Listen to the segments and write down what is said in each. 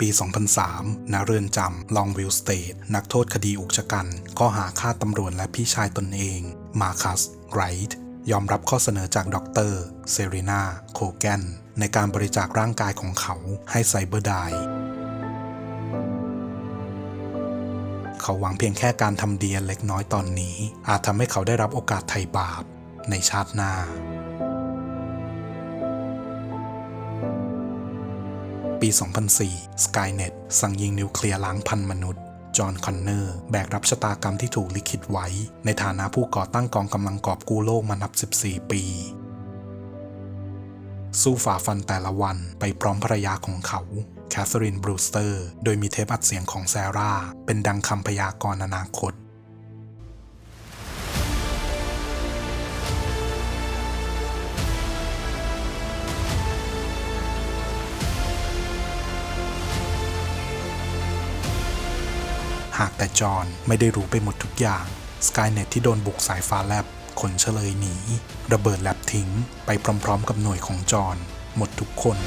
ปี 2003 ณ เรือนจำลองวิลสเตทนักโทษคดีอุกชะกันข้อหาฆ่าตำรวจและพี่ชายตนเอง มาคัสไรท์ยอมรับข้อเสนอจากดรเซรีนาโคแกนในการบริจาคร่างกายของเขาให้ไซเบอร์ไดเขาหวังเพียงแค่การทำเดียนเล็กน้อยตอนนี้ อาจทำให้เขาได้รับโอกาสไถ่บาปในชาติหน้า 2004 Skynet สั่งยิงนิวเคลียร์ล้างพันมนุษย์ จอห์นคอนเนอร์ แบกรับชะตากรรมที่ถูกลิขิตไว้ ในฐานะผู้ก่อตั้งกองกำลังกอบกู้โลกมานับ 14 ปี สู้ฝ่าฟันแต่ละวันไปพร้อมภรรยาของเขาแคทเธอรีนบรูสเตอร์ โดยมีเทปอัดเสียงของแซร่า เป็นดังคำพยากรณ์อนาคต หากแต่จอห์นไม่ได้รู้ไปหมดทุกอย่างสกายเน็ตที่โดนบุกสายฟ้าแลบขนเฉลยหนี ระเบิดแลบทิ้ง ไปพร้อมๆกับหน่วยของจอห์นหมดทุกคน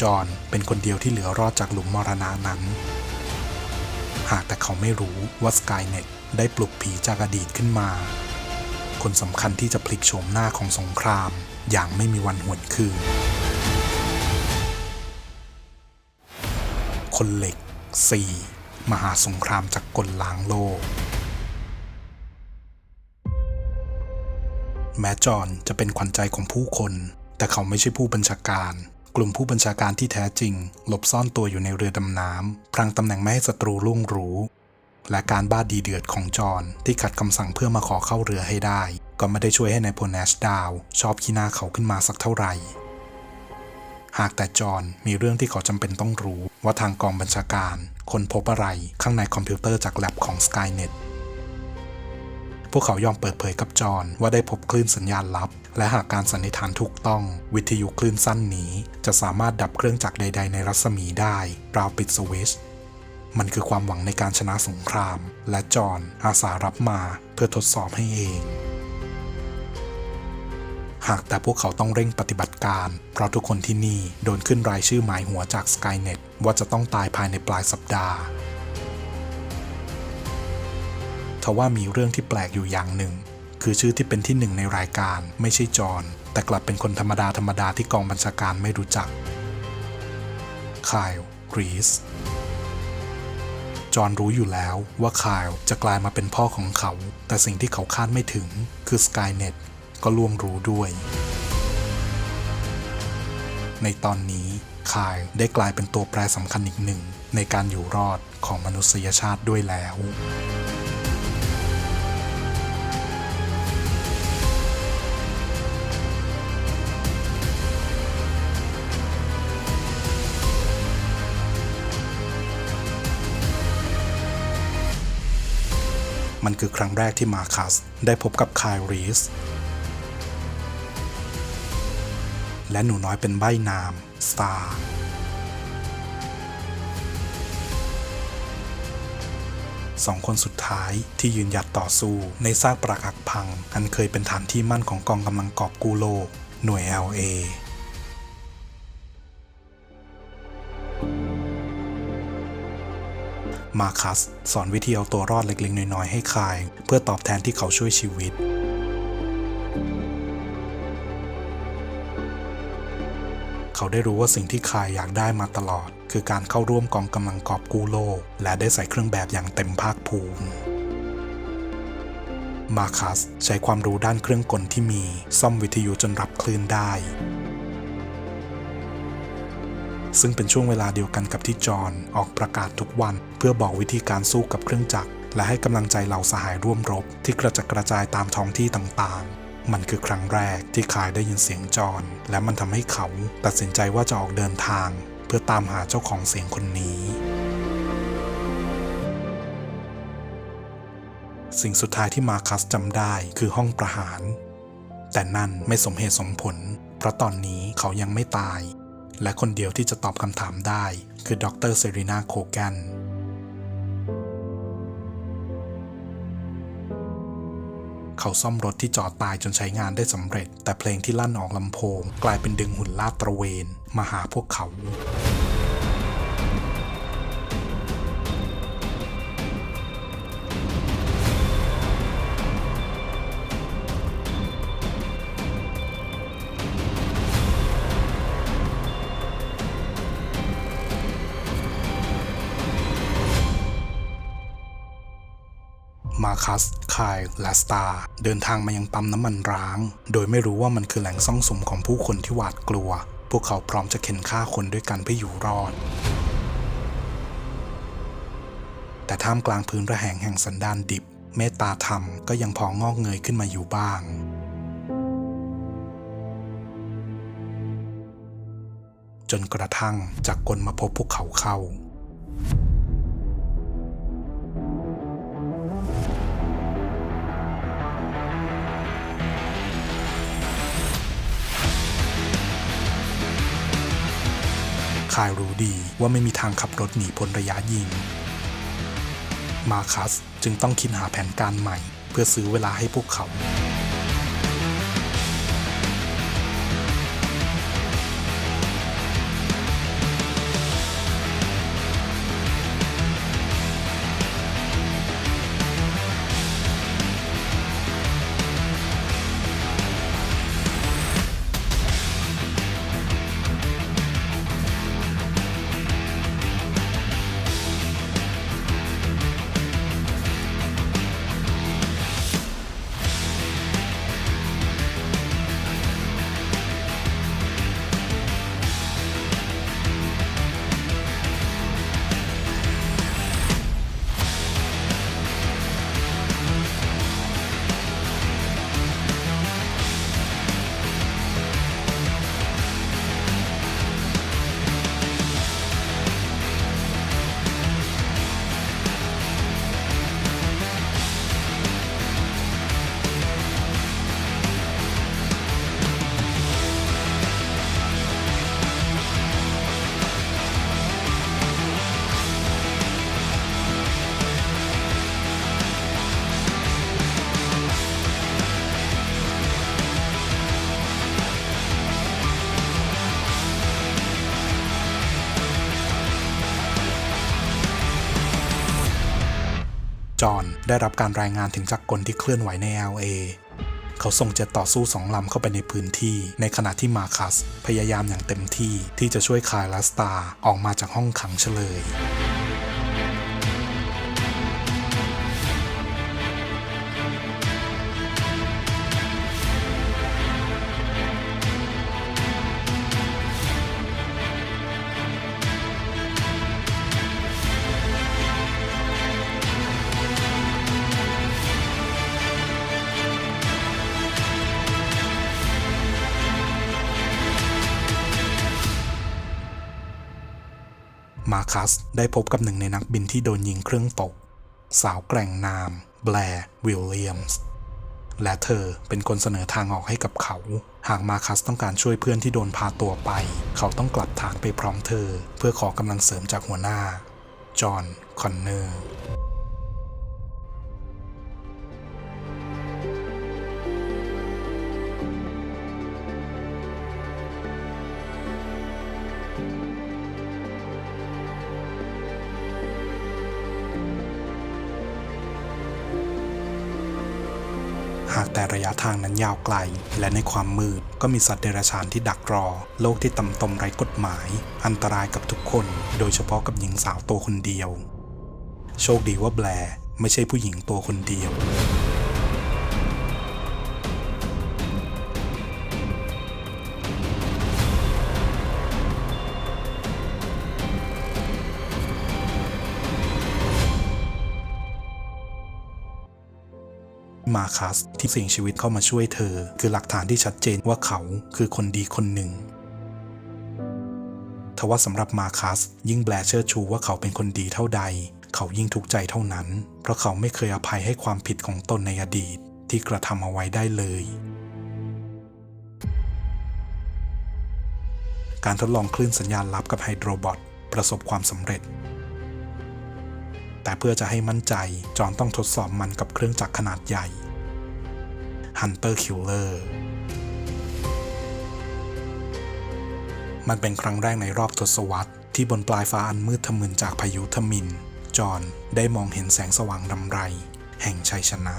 จอห์นเป็นคนเดียวที่เหลือรอดจากหลุมมรณะนั้น หากแต่เขาไม่รู้ว่าสกายเน็ตได้ปลุกผีจากอดีตขึ้นมา คนสำคัญที่จะพลิกโฉมหน้าของสงคราม อย่างไม่มีวันหวนคืน คนเหล็ก 4. มหาสงครามจากกลล้างโลก แม้จอนจะเป็นขวัญใจของผู้คน แต่เขาไม่ใช่ผู้บัญชาการ กลุ่มผู้บัญชาการที่แท้จริง หลบซ่อนตัวอยู่ในเรือดำน้ำพรางตำแหน่งไม่ให้ศัตรูล่วงรู้ และการบ้าดีเดือดของจอห์นที่ขัดคำสั่งเพื่อมาขอเข้าเรือให้ได้ ก็ไม่ได้ช่วยให้นายพลแนชดาว ชอบขี้หน้าเขาขึ้นมาสักเท่าไหร่ หากแต่จอห์นมีเรื่องที่เขาจำเป็นต้องรู้ว่าทางกองบัญชาการ คนพบอะไรข้างในคอมพิวเตอร์จากแลบของ Skynet พวกเขายอมเปิดเผยกับจอห์นว่าได้พบคลื่นสัญญาณลับ และหากการสันนิษฐานถูกต้อง วิทยุคลื่นสั้นนี้ จะสามารถดับเครื่องจักรใด ๆ ในรัศมีได้ราวปิดสวิตช์มันคือความหวังในการชนะสงคราม และจอห์นอาสารับมาเพื่อทดสอบให้เองหากแต่พวกเขาต้องเร่งปฏิบัติการ เพราะทุกคนที่นี่โดนขึ้นรายชื่อหมายหัวจาก Skynet ว่าจะต้องตายภายในปลายสัปดาห์ ทว่ามีเรื่องที่แปลกอยู่อย่างหนึ่ง คือชื่อที่เป็นที่หนึ่งในรายการ ไม่ใช่จอห์นแต่กลับเป็นคนธรรมดาธรรมดาที่กองบัญชาการไม่รู้จักคายรีสจอห์นรู้อยู่แล้วว่าคายจะกลายมาเป็นพ่อของเขา แต่สิ่งที่เขาคาดไม่ถึงคือ Skynet ก็ล่วงรู้ด้วย ในตอนนี้คายได้กลายเป็นตัวแปรสำคัญอีกหนึ่ง ในการอยู่รอดของมนุษยชาติด้วยแล้ว มันคือครั้งแรกที่มาคัสได้พบกับคายรีสและหนูน้อยเป็นใบ้นามสตาร์สองคนสุดท้ายที่ยืนหยัดต่อสู้ในซากปรักหักพัง อันเคยเป็นฐานที่มั่นของกองกำลังกอบกู้โลก หน่วย LA มาคัส สอนวิธีเอาตัวรอดเล็กๆ น้อยๆ ให้คาย เพื่อตอบแทนที่เขาช่วยชีวิตเขาได้รู้ว่าสิ่งที่คายอยากได้มาตลอด คือการเข้าร่วมกองกำลังกอบกู้โลก และได้ใส่เครื่องแบบอย่างเต็มภาคภูมิ มาคัสใช้ความรู้ด้านเครื่องกลที่มี ซ่อมวิทยุจนรับคลื่นได้ ซึ่งเป็นช่วงเวลาเดียวกันกับที่จอห์นออกประกาศทุกวัน เพื่อบอกวิธีการสู้กับเครื่องจักร และให้กำลังใจเหล่าสหายร่วมรบ ที่กระจัดกระจายตามท้องที่ต่างๆ มันคือครั้งแรกที่คายได้ยินเสียงจอห์นและมันทำให้เขาตัดสินใจว่าจะออกเดินทาง เพื่อตามหาเจ้าของเสียงคนนี้สิ่งสุดท้ายที่มาคัสจำได้คือห้องประหาร แต่นั่นไม่สมเหตุสมผล เพราะตอนนี้เขายังไม่ตาย และคนเดียวที่จะตอบคำถามได้ คือดรเซรีนาโคแกนเขาซ่อมรถที่จอดตายจนใช้งานได้สำเร็จ แต่เพลงที่ลั่นออกลำโพง กลายเป็นดึงหุ่นลาดตระเวน มาหาพวกเขา คัส คาย และสตาร์เดินทางมายังปั๊มน้ำมันร้าง โดยไม่รู้ว่ามันคือแหล่งซ่องสุมของผู้คนที่หวาดกลัว พวกเขาพร้อมจะเข็นฆ่าคนด้วยกันเพื่ออยู่รอด แต่ท่ามกลางพื้นระแหงแห่งสันดานดิบ เมตตาธรรมก็ยังพองอกเงยขึ้นมาอยู่บ้างจนกระทั่งจากกลมาพบพวกเขาเข้า คายรู้ดีว่าไม่มีทางขับรถหนีพ้นระยะยิง มาคัสจึงต้องคิดหาแผนการใหม่ เพื่อซื้อเวลาให้พวกเขา ได้รับการรายงานถึงจักรกลที่เคลื่อนไหวใน LA เขาส่งเจ็ตต่อสู้สองลำเข้าไปในพื้นที่ ในขณะที่มาคัส พยายามอย่างเต็มที่ที่จะช่วยคายและสตาร์ออกมาจากห้องขังเฉลย มาคัสได้พบกับหนึ่งในนักบินที่โดนยิงเครื่องตก สาวแกร่งนาม แบร์วิลเลียมส์และเธอเป็นคนเสนอทางออกให้กับเขา หากมาคัสต้องการช่วยเพื่อนที่โดนพาตัวไป เขาต้องกลับฐานไปพร้อมเธอ เพื่อขอกำลังเสริมจากหัวหน้า จอห์น คอนเนอร์ แต่ระยะทางนั้นยาวไกล และในความมืดก็มีสัตว์เดรัจฉานที่ดักรอ โลกที่ต่ำตมไร้กฎหมาย อันตรายกับทุกคน โดยเฉพาะกับหญิงสาวตัวคนเดียว โชคดีว่าแบร์ไม่ใช่ผู้หญิงตัวคนเดียว มาคัสที่เสี่ยงชีวิตเข้ามาช่วยเธอ คือหลักฐานที่ชัดเจนว่าเขาคือคนดีคนหนึ่งทว่าสำหรับมาคัสยิ่งแบร์เชิดชูว่าเขาเป็นคนดีเท่าใด เขายิ่งทุกข์ใจเท่านั้น เพราะเขาไม่เคยอภัยให้ความผิดของตนในอดีต ที่กระทำเอาไว้ได้เลยการทดลองคลื่นสัญญาณลับกับไฮโดรบอทประสบความสำเร็จ แต่เพื่อจะให้มั่นใจ จอนต้องทดสอบมันกับเครื่องจักรขนาดใหญ่ Hunter Killer มันเป็นครั้งแรกในรอบทศวรรษที่บนปลายฟ้าอันมืดทะมึนจากพายุทมิน จอห์นได้มองเห็นแสงสว่างรำไร แห่งชัยชนะ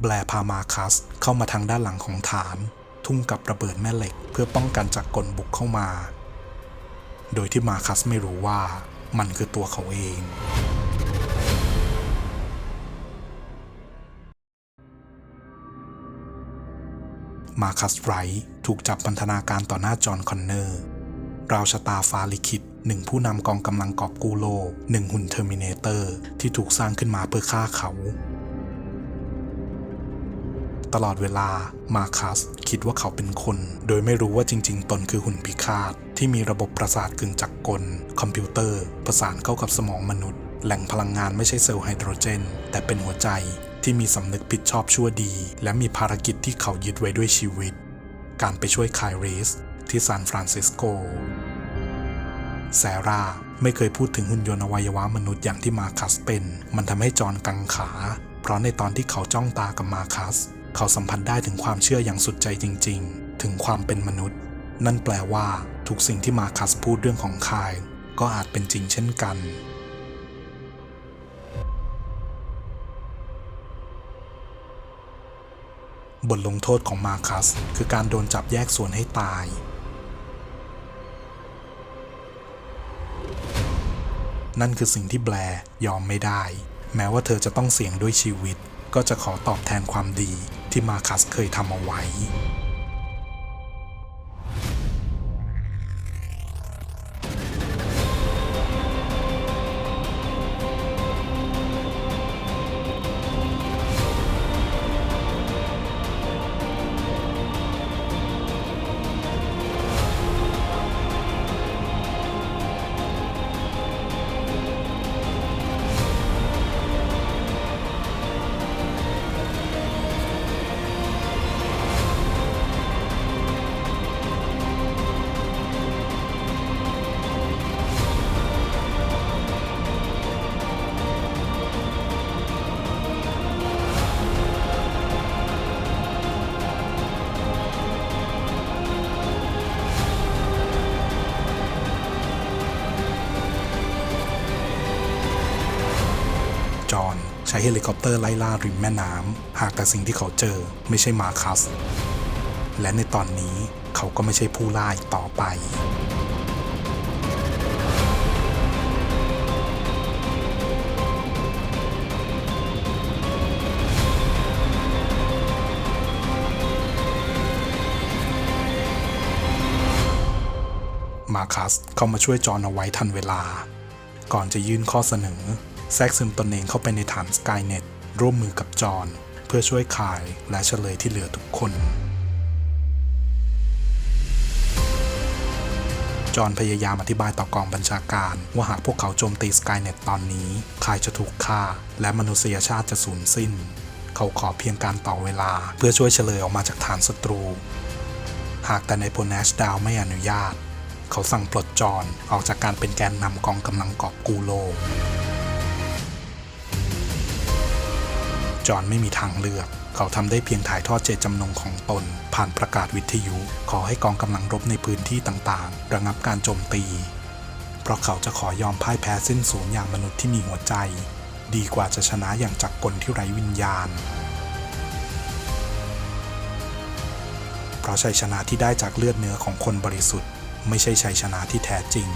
แบลพามาคัสเข้ามาทางด้านหลังของฐาน ทุ่งกับระเบิดแม่เหล็ก เพื่อป้องกันจากกลบุกเข้ามา โดยที่มาคัสไม่รู้ว่ามันคือตัวเขาเอง มาคัสไรท์ถูกจับพันธนาการต่อหน้าจอห์นคอนเนอร์ราวชะตาฟาลิขิตหนึ่งผู้นำกองกำลังกอบกู้โลกหนึ่งหุ่นเทอร์มินเตอร์ที่ถูกสร้างขึ้นมาเพื่อฆ่าเขา ตลอดเวลามาคัสคิดว่าเขาเป็นคน โดยไม่รู้ว่าจริง ๆ ตนคือหุ่นพิฆาต ที่มีระบบประสาทกึ่งจักรกล คอมพิวเตอร์ ประสานเข้ากับสมองมนุษย์ แหล่งพลังงานไม่ใช่เซลล์ไฮโดรเจน แต่เป็นหัวใจ ที่มีสำนึกผิดชอบชั่วดี และมีภารกิจที่เขายึดไว้ด้วยชีวิต การไปช่วยคายเรสที่ซานฟรานซิสโกแซราไม่เคยพูดถึงหุ่นยนต์อวัยวะมนุษย์อย่างที่มาคัสเป็น มันทำให้จอห์นกังขา เพราะในตอนที่เขาจ้องตากับมาคัส เขาสัมผัสได้ถึงความเชื่ออย่างสุดใจจริง ๆ ถึงความเป็นมนุษย์ นั่นแปลว่าทุกสิ่งที่มาคัสพูดเรื่องของคาย ก็อาจเป็นจริงเช่นกัน บทลงโทษของมาคัส คือการโดนจับแยกส่วนให้ตาย นั่นคือสิ่งที่แบร์ยอมไม่ได้ แม้ว่าเธอจะต้องเสี่ยงด้วยชีวิต ก็จะขอตอบแทนความดีที่มาคัสเคยทำเอาไว้ ใช้เฮลิคอปเตอร์ไล่ล่าริมแม่น้ำหากแต่สิ่งที่เขาเจอไม่ใช่มาคัส และในตอนนี้เขาก็ไม่ใช่ผู้ล่าอีกต่อไปมาคัสเข้ามาช่วยจอนเอาไว้ทันเวลา ก่อนจะยื่นข้อเสนอ แทรกซึมตนเองเข้าไปในฐานสกายเน็ตร่วมมือกับจอห์นเพื่อช่วยคายและเฉลยที่เหลือทุกคน จอห์นพยายามอธิบายต่อกองบัญชาการ ว่าหากพวกเขาโจมตีสกายเน็ตตอนนี้ คายจะถูกฆ่า และมนุษยชาติจะสูญสิ้น เขาขอเพียงการต่อเวลา เพื่อช่วยเฉลยออกมาจากฐานศัตรู หากแต่ในโพแนชดาวไม่อนุญาต เขาสั่งปลดจอห์นออกจากการเป็นแกนนำกองกำลังกอบกูโลก จอนไม่มีทางเลือก เขาทำได้เพียงถ่ายทอดเจตจำนงของตน ผ่านประกาศวิทยุ ขอให้กองกำลังรบในพื้นที่ต่างๆ ระงับการโจมตี เพราะเขาจะขอยอมพ่ายแพ้สิ้นสูญอย่างมนุษย์ที่มีหัวใจ ดีกว่าจะชนะอย่างจักรกลที่ไร้วิญญาณ เพราะชัยชนะที่ได้จากเลือดเนื้อของคนบริสุทธิ์ ไม่ใช่ชัยชนะที่แท้จริง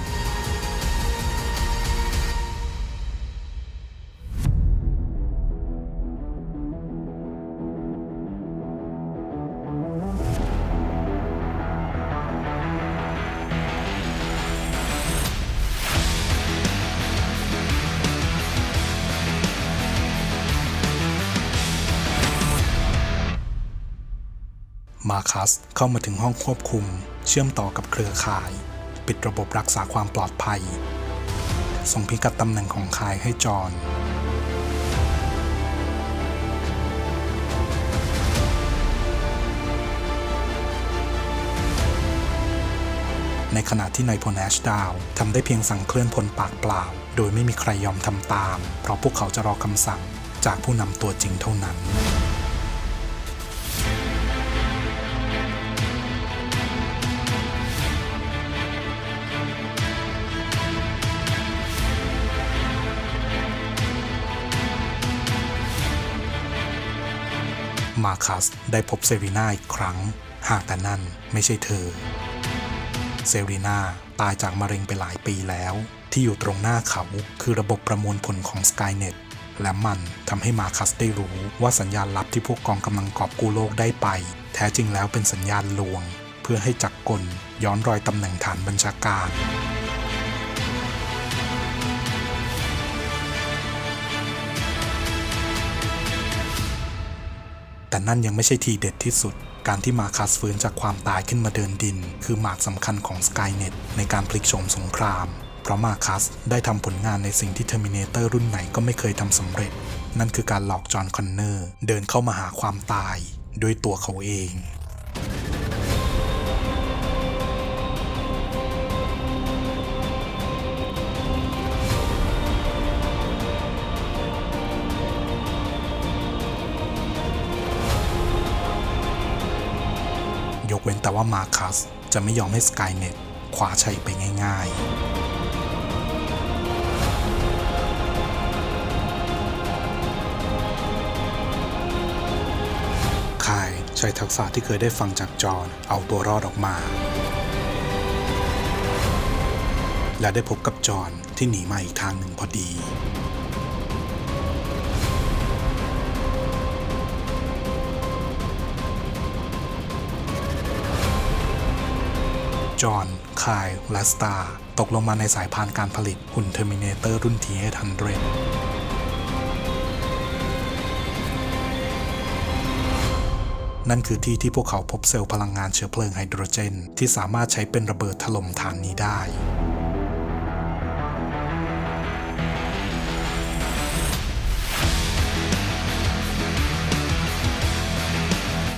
คัสเข้ามาถึงห้องควบคุม เชื่อมต่อกับเครือข่าย ปิดระบบรักษาความปลอดภัย ส่งพิกัดตำแหน่งของคายให้จอห์นในขณะที่นายพลแอชดาวทำได้เพียงสั่งเคลื่อนพลปากเปล่า โดยไม่มีใครยอมทำตาม เพราะพวกเขาจะรอคำสั่งจากผู้นำตัวจริงเท่านั้น มาคัสได้พบเซรีนาอีกครั้ง หากแต่นั่นไม่ใช่เธอ เซรีนาตายจากมะเร็งไปหลายปีแล้ว ที่อยู่ตรงหน้าเขาคือระบบประมวลผลของ Skynet และมันทำให้มาคัสได้รู้ว่าสัญญาณลับที่พวกกองกำลังกอบกู้โลกได้ไป แท้จริงแล้วเป็นสัญญาณลวง เพื่อให้จักรกลย้อนรอยตำแหน่งฐานบัญชาการ แต่นั่นยังไม่ใช่ทีเด็ดที่สุด การที่มาคัสฟื้นจากความตายขึ้นมาเดินดิน คือหมากสำคัญของสกายเน็ตในการพลิกโฉมสงคราม เพราะมาคัสได้ทำผลงานในสิ่งที่เทอร์มินเตอร์รุ่นไหนก็ไม่เคยทำสำเร็จ นั่นคือการหลอกจอห์นคอนเนอร์เดินเข้ามาหาความตาย ด้วยตัวเขาเอง ว่ามาคัสจะไม่ยอมให้สกายเน็ตคว้าชัยไปง่ายๆคายใช้ทักษะที่เคยได้ฟังจากจอห์นเอาตัวรอดออกมา และได้พบกับจอห์นที่หนีมาอีกทางหนึ่งพอดี จอห์นคายและสตาร์ตกลงมาในสายพานการผลิตหุ่นเทอร์มินเตอร์รุ่น T800 นั่นคือที่ที่พวกเขาพบเซลล์พลังงานเชื้อเพลิงไฮโดรเจน ที่สามารถใช้เป็นระเบิดถล่มฐานนี้ได้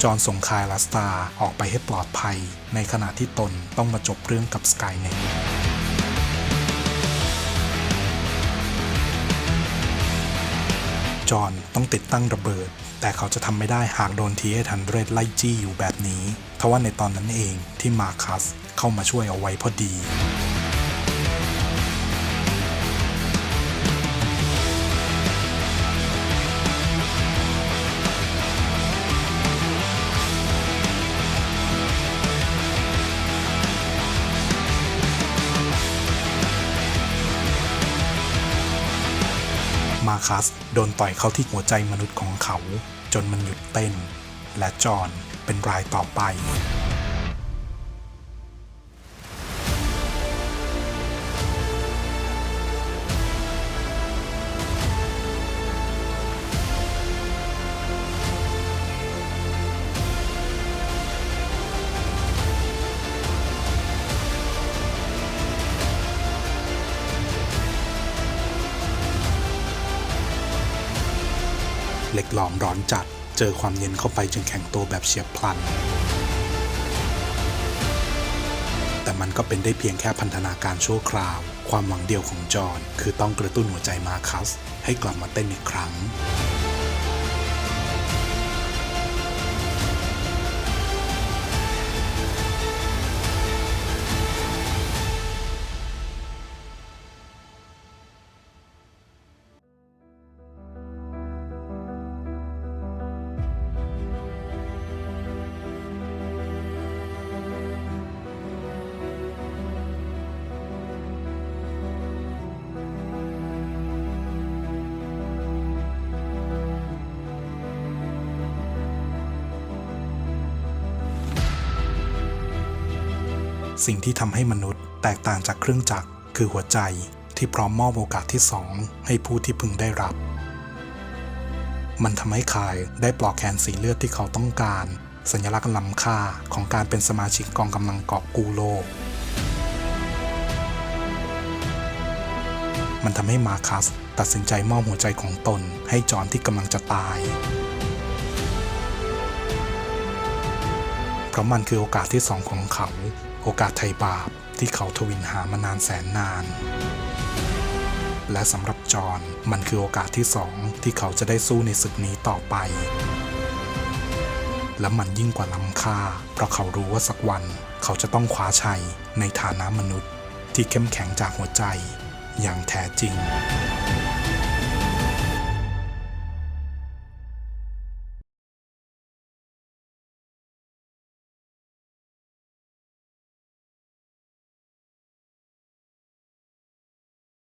จอห์นส่งคายละสตาออกไปให้ปลอดภัย ในขณะที่ตนต้องมาจบเรื่องกับสกายเน็ตจอห์นต้องติดตั้งระเบิด แต่เขาจะทำไม่ได้หากโดนทีเอทันเรดไล่จี้อยู่แบบนี้ทว่าในตอนนั้นเองที่มาคัสเข้ามาช่วยเอาไว้พอดี มาคัสโดนต่อยเข้าที่หัวใจมนุษย์ของเขา จนมันหยุดเต้น และจอนเป็นรายต่อไป เหล็กหลอมร้อนจัด เจอความเย็นเข้าไปจนแข็งตัวแบบเฉียบพลัน แต่มันก็เป็นได้เพียงแค่พันธนาการชั่วคราว ความหวังเดียวของจอห์นคือต้องกระตุ้นหัวใจมาคัส ให้กลับมาเต้นอีกครั้ง สิ่งที่ทำให้มนุษย์แตกต่างจากเครื่องจักร คือหัวใจที่พร้อมมอบโอกาสที่สองให้ผู้ที่พึงได้รับ มันทำให้คายได้ปลอกแขนสีเลือดที่เขาต้องการ สัญลักษณ์ล้ำค่าของการเป็นสมาชิกกองกำลังกอบกู้โลก มันทำให้มาคัสตัดสินใจมอบหัวใจของตนให้จอนที่กำลังจะตาย เพราะมันคือโอกาสที่สองของเขา โอกาสไถ่บาปที่เขาทวินหามานานแสนนาน และสำหรับจอห์นมันคือโอกาสที่สองที่เขาจะได้สู้ในศึกนี้ต่อไป และมันยิ่งกว่าล้ำค่า เพราะเขารู้ว่าสักวันเขาจะต้องคว้าชัยในฐานะมนุษย์ ที่เข้มแข็งจากหัวใจอย่างแท้จริง